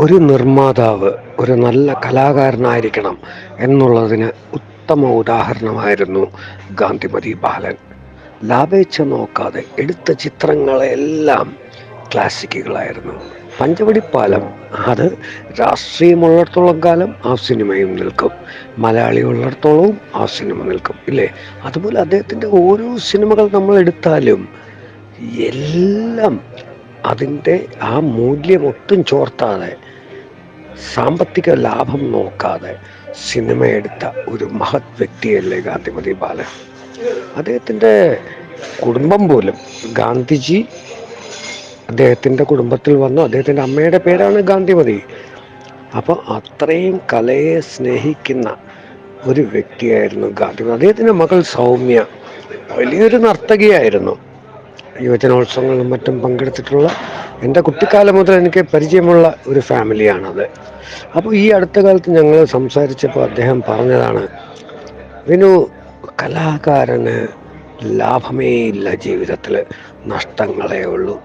ഒരു നിർമ്മാതാവ് ഒരു നല്ല കലാകാരനായിരിക്കണം എന്നുള്ളതിന് ഉത്തമ ഉദാഹരണമായിരുന്നു ഗാന്ധിമതി ബാലൻ. ലാഭേച്ഛ നോക്കാതെ എടുത്ത ചിത്രങ്ങളെല്ലാം ക്ലാസിക്കുകളായിരുന്നു. പഞ്ചവടിപ്പാലം അത് രാഷ്ട്രീയമുള്ളിടത്തോളം കാലം ആ സിനിമയും നിൽക്കും. മലയാളി ഉള്ളിടത്തോളവും ആ സിനിമ നിൽക്കും ഇല്ലേ? അതുപോലെ അദ്ദേഹത്തിന്റെ ഓരോ സിനിമകൾ നമ്മൾ എടുത്താലും എല്ലാം അതിന്റെ ആ മൂല്യം ഒട്ടും ചോർത്താതെ സാമ്പത്തിക ലാഭം നോക്കാതെ സിനിമ എടുത്ത ഒരു മഹത് വ്യക്തിയല്ലേ ഗാന്ധിമതി ബാലൻ? അദ്ദേഹത്തിന്റെ കുടുംബം പോലും ഗാന്ധിജി അദ്ദേഹത്തിന്റെ കുടുംബത്തിൽ വന്നു. അദ്ദേഹത്തിന്റെ അമ്മയുടെ പേരാണ് ഗാന്ധിമതി. അപ്പോൾ അത്രയും കലയെ സ്നേഹിക്കുന്ന ഒരു വ്യക്തിയായിരുന്നു ഗാന്ധിമതി. അദ്ദേഹത്തിന്റെ മകൾ സൗമ്യ വലിയൊരു നർത്തകിയായിരുന്നു. യുവജനോത്സവങ്ങളിലും മറ്റും പങ്കെടുത്തിട്ടുള്ള എന്റെ കുട്ടിക്കാലം മുതൽ എനിക്ക് പരിചയമുള്ള ഒരു ഫാമിലിയാണത്. അപ്പോൾ ഈ അടുത്ത കാലത്ത് ഞങ്ങൾ സംസാരിച്ചപ്പോൾ അദ്ദേഹം പറഞ്ഞതാണ് വിനു കലാകാരന് ലാഭമേ ഇല്ല ജീവിതത്തിൽ നഷ്ടങ്ങളേ ഉള്ളൂ.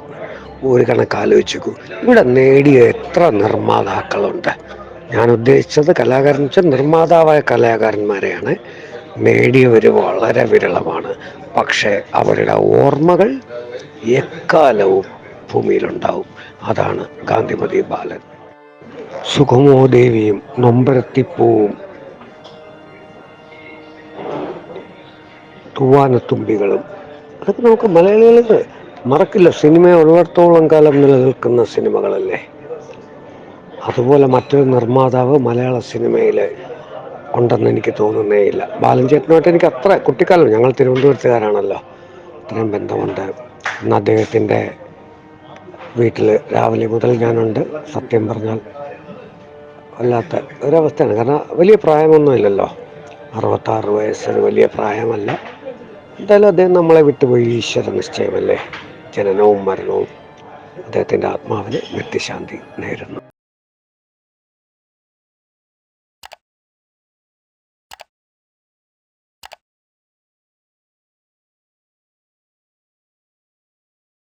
ഒരു കണക്ക് ആലോചിച്ചു ഇവിടെ നേടിയ എത്ര നിർമ്മാതാക്കളുണ്ട്? ഞാൻ ഉദ്ദേശിച്ചത് കലാകാരൻ വെച്ചാൽ നിർമ്മാതാവായ കലാകാരന്മാരെയാണ്. നേടിയവർ വളരെ വിരളമാണ്. പക്ഷേ അവരുടെ ഓർമ്മകൾ എക്കാലവും ഭൂമിയിലുണ്ടാവും. അതാണ് ഗാന്ധിമതി ബാലൻ. സുഖമോ ദേവിയും നൊമ്പരത്തിപ്പൂവും തൂവാനത്തുമ്പികളും. അതൊക്കെ നമുക്ക് മലയാളികൾ മറക്കില്ല. സിനിമ ഉള്ളിടത്തോളം കാലം നിലനിൽക്കുന്ന സിനിമകളല്ലേ? അതുപോലെ മറ്റൊരു നിർമ്മാതാവ് മലയാള സിനിമയിൽ ഉണ്ടെന്ന് എനിക്ക് തോന്നുന്നേ ഇല്ല ബാലൻ ചേട്ടനുമായിട്ട് എനിക്ക് അത്ര കുട്ടിക്കാലം ഞങ്ങൾ തിരുവനന്തപുരത്തുകാരാണല്ലോ. അത്രയും ബന്ധമുണ്ട്. ഇന്ന് അദ്ദേഹത്തിന്റെ വീട്ടിൽ രാവിലെ മുതൽ ഞാനുണ്ട്. സത്യം പറഞ്ഞാൽ വല്ലാത്ത ഒരവസ്ഥയാണ്. കാരണം വലിയ പ്രായമൊന്നുമില്ലല്ലോ. അറുപത്താറ് വയസ്സൊരു വലിയ പ്രായമല്ല. എന്തായാലും അദ്ദേഹം നമ്മളെ വിട്ടുപോയി ഈശ്വര നിശ്ചയമല്ലേ? ജനനവും മരണവും അദ്ദേഹത്തിന്റെ ആത്മാവിന് നിത്യശാന്തി നേരുന്നു.